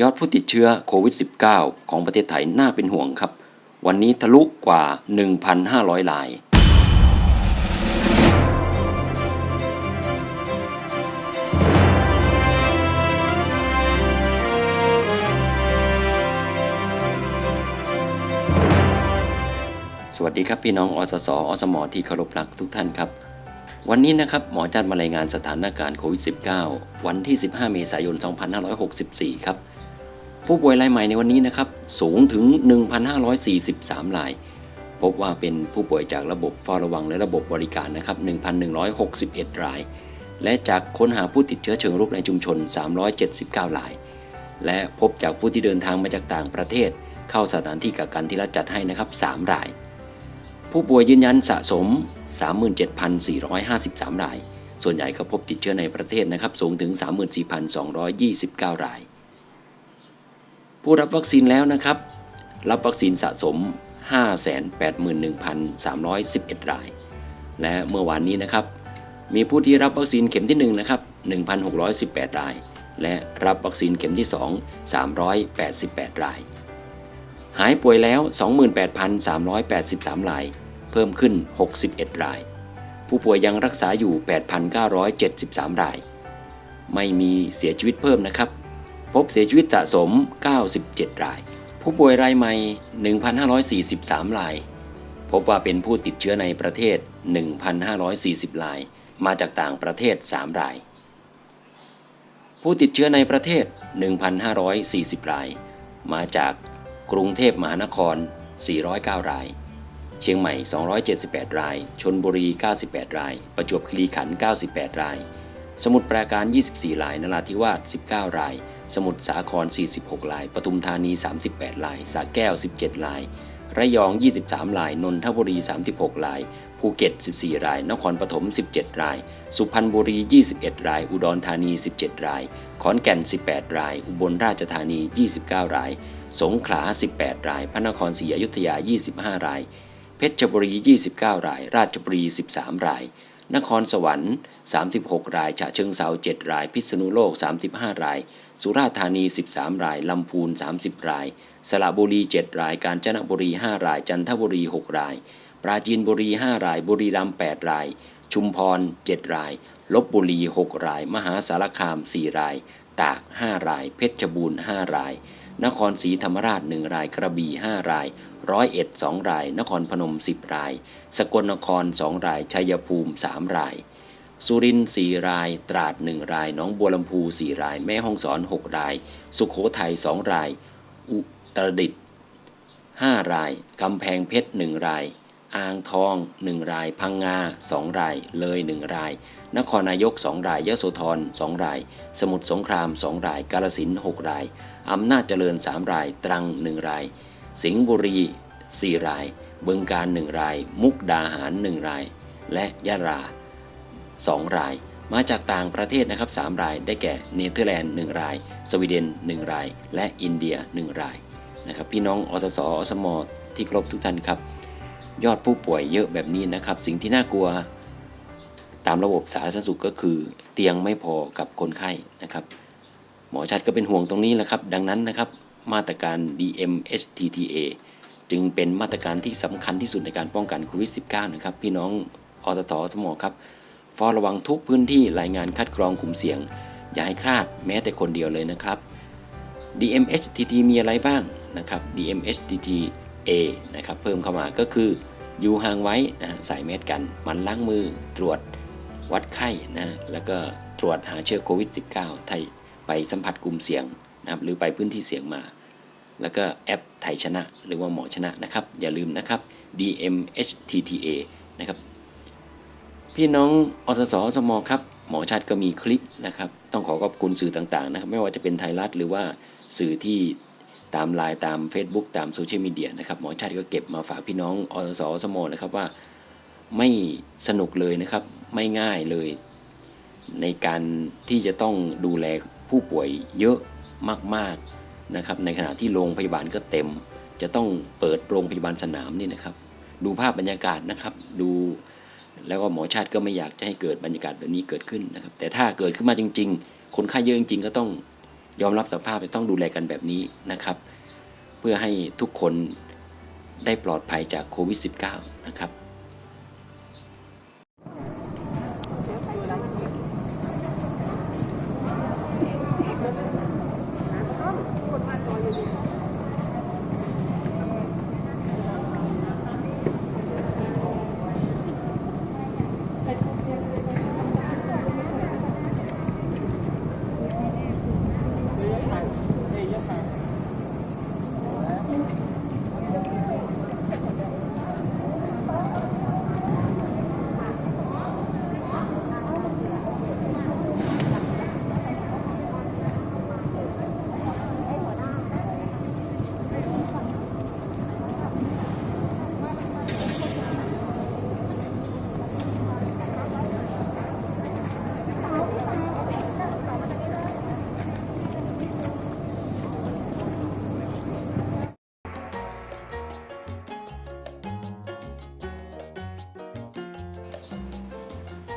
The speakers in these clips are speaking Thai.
ยอดผู้ติดเชื้อโควิด -19 ของประเทศไทยน่าเป็นห่วงครับ วันนี้ทะลุกว่า 1,500ราย สวัสดีครับพี่น้องอสสอสมอที่เคารพรักทุกท่านครับวันนี้นะครับหมอจัดมารายงานสถานการณ์โควิด -19 วันที่ 15 เมษายน 2564 ครับ ผู้ป่วยรายใหม่ในวันนี้นะครับสูงถึง 1,543ราย พบว่าเป็นผู้ป่วยจากระบบเฝ้าระวังและระบบบริการนะครับ 1,161 ราย และจากค้นหาผู้ติดเชื้อเชิงรุกในชุมชน 379ราย และพบจากผู้ที่เดินทางมาจากต่างประเทศ เข้าสถานที่กักกันที่รัฐจัดให้นะครับ 3 ราย ผู้ป่วยยืนยันสะสม 37,453 ราย ส่วนใหญ่ก็พบติดเชื้อในประเทศนะครับสูงถึง 34,229 ราย ผู้รับวัคซีนแล้วนะครับ รับวัคซีนสะสม 581,311 ราย และเมื่อวานนี้นะครับ มีผู้ที่รับวัคซีนเข็มที่1นะครับ1,618 ราย และรับวัคซีนเข็มที่ 2 388 ราย หายป่วยแล้ว 28,383 ราย เพิ่มขึ้น 61 ราย ผู้ป่วยยังรักษาอยู่ 8,973 ราย ไม่มีเสียชีวิตเพิ่มนะครับ พบเสียชีวิตสะสม 97 ราย ผู้ป่วยรายใหม่ 1,543 ราย พบว่าเป็นผู้ติดเชื้อในประเทศ 1,540 ราย มาจากต่างประเทศ 3 ราย ผู้ติดเชื้อในประเทศ 1,540 ราย มาจากกรุงเทพมหานคร 409 ราย เชียงใหม่ 278 ราย ชนบุรี 98 ราย ประจวบคีรีขันธ์ 98 ราย สมุทรปราการ 24 ราย นราธิวาส 19 ราย สมุทรสาคร 46 ราย ปทุมธานี 38 ราย สระแก้ว 17 ราย ระยอง 23 ราย นนทบุรี 36 ราย ภูเก็ต 14 ราย นครปฐม 17 ราย สุพรรณบุรี 21 ราย อุดรธานี 17 ราย ขอนแก่น 18 ราย อุบลราชธานี 29 ราย สงขลา 18 ราย พระนครศรีอยุธยา 25 ราย เพชรบุรี 29 ราย ราชบุรี 13 รายนครสวรรค์ 36 ราย ฉะเชิงเซา7ราย พิษณุโลก 35 ราย สุราษฎร์ธานี 13 ราย ลำพูน 30 ราย สระบุรี 7 ราย กาญจนบุรี 5 ราย จันทบุรี 6 ราย ปราจีนบุรี 5 ราย บุรีรัมย์ 8 ราย ชุมพร 7 ราย ลบบุรี 6 ราย มหาสารคาม 4 ราย ตาก 5 ราย เพชรบูรณ์ 5 ราย นครศรีธรรมราช 1 ราย กระบี่ 5 ราย ร้อยเอ็ด 2 ราย นครพนม 10 ราย สกลนคร 2 ราย ชัยภูมิ 3 ราย สุรินทร์4ราย ตราด 1 ราย หนองบัวลำพู 4 ราย แม่ฮ่องสอน 6 ราย สุขโขทัย 2 ราย อุตรดิตถ์5ราย กำแพงเพชร 1 ราย อ่างทอง 1 ราย พังงา 2 ราย เลย 1 ราย นครนายก 2 รายยโสธร 2 ราย สมุทรสงคราม 2 ราย กาฬสินธุ์6ราย อำนาจเจริญ 3 ราย ตรัง 1 ราย สิงห์บุรี 4 ราย บึงการ 1 ราย มุกดาหาร 1 ราย และยะลา 2 ราย มาจากต่างประเทศนะครับ3ราย ได้แก่เนเธอร์แลนด์1ราย สวีเดน 1 ราย และอินเดีย 1 รายนะครับพี่น้องอสสอสมที่ครบทุกท่านครับ ยอดผู้ป่วยเยอะแบบนี้นะครับ สิ่งที่น่ากลัว ตามระบบสาธารณสุขก็คือ เตียงไม่พอกับคนไข้นะครับ หมอชัดก็เป็นห่วงตรงนี้แหละครับ ดังนั้นนะครับ มาตรการ DMHTTA จึงเป็นมาตรการที่สำคัญที่สุดในการป้องกันโควิด -19 นะครับ พี่น้องอสตสมครับ เฝ้าระวังทุกพื้นที่รายงานคัดกรองกลุ่มเสี่ยง อย่าให้คลาดแม้แต่คนเดียวเลยนะครับ DMHTT มีอะไรบ้างนะครับ DMHTTA นะครับเพิ่มเข้ามาก็คืออยู่ห่างไว้นะใส่แมสกัน มันล้างมือตรวจวัดไข้นะแล้วก็ตรวจหาเชื้อโควิด -19 ถ้าไปสัมผัสกลุ่มเสี่ยงนะครับหรือไปพื้นที่เสี่ยงมา แล้วก็แอปไทยชนะ หรือว่าหมอชนะนะครับ อย่าลืมนะครับ DMHTTA นะครับ พี่น้องอสสอสมครับ หมอชัดก็มีคลิปนะครับ ต้องขอขอบคุณสื่อต่างๆนะครับ ไม่ว่าจะเป็นไทยรัฐหรือว่าสื่อที่ตามไลน์ตาม Facebook ตามโซเชียลมีเดียนะครับหมอชัดก็เก็บมาฝากพี่น้องอสสสมนะครับว่าไม่สนุกเลยนะครับ ไม่ง่ายเลย ในการที่จะต้องดูแลผู้ป่วยเยอะมากๆนะครับ ในขณะที่โรงพยาบาลก็เต็ม จะต้องเปิดโรงพยาบาลสนามนี่นะครับ ดูภาพบรรยากาศนะครับ ดู แล้วก็หมอชาติก็ไม่อยากจะให้เกิดบรรยากาศแบบนี้เกิดขึ้นนะครับ แต่ถ้าเกิดขึ้นมาจริง ๆ คนไข้เยอะจริงๆก็ต้องยอมรับสภาพจะต้องดูแลกันแบบนี้นะครับ เพื่อให้ทุกคนได้ปลอดภัยจากโควิด -19 นะครับ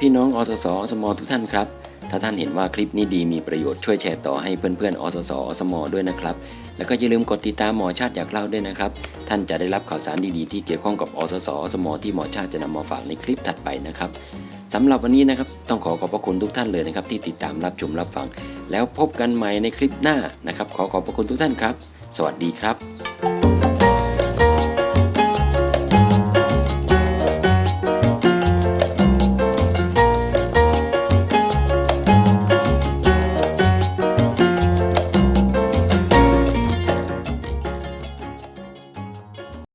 พี่น้องอสสอสมทุกท่านครับ ถ้าท่านเห็นว่าคลิปนี้ดีมีประโยชน์ช่วยแชร์ต่อให้เพื่อนๆอสสอสมด้วยนะครับ แล้วก็อย่าลืมกดติดตามหมอชาติอยากเล่าด้วยนะครับ ท่านจะได้รับข่าวสารดีๆที่เกี่ยวข้องกับอสสอสมที่หมอชาติจะนำมาฝากในคลิปถัดไปนะครับสำหรับวันนี้นะครับต้องขอขอบพระคุณทุกท่านเลยนะครับ ที่ติดตามรับชมรับฟัง แล้วพบกันใหม่ในคลิปหน้านะครับ ขอขอบพระคุณทุกท่านครับ สวัสดีครับ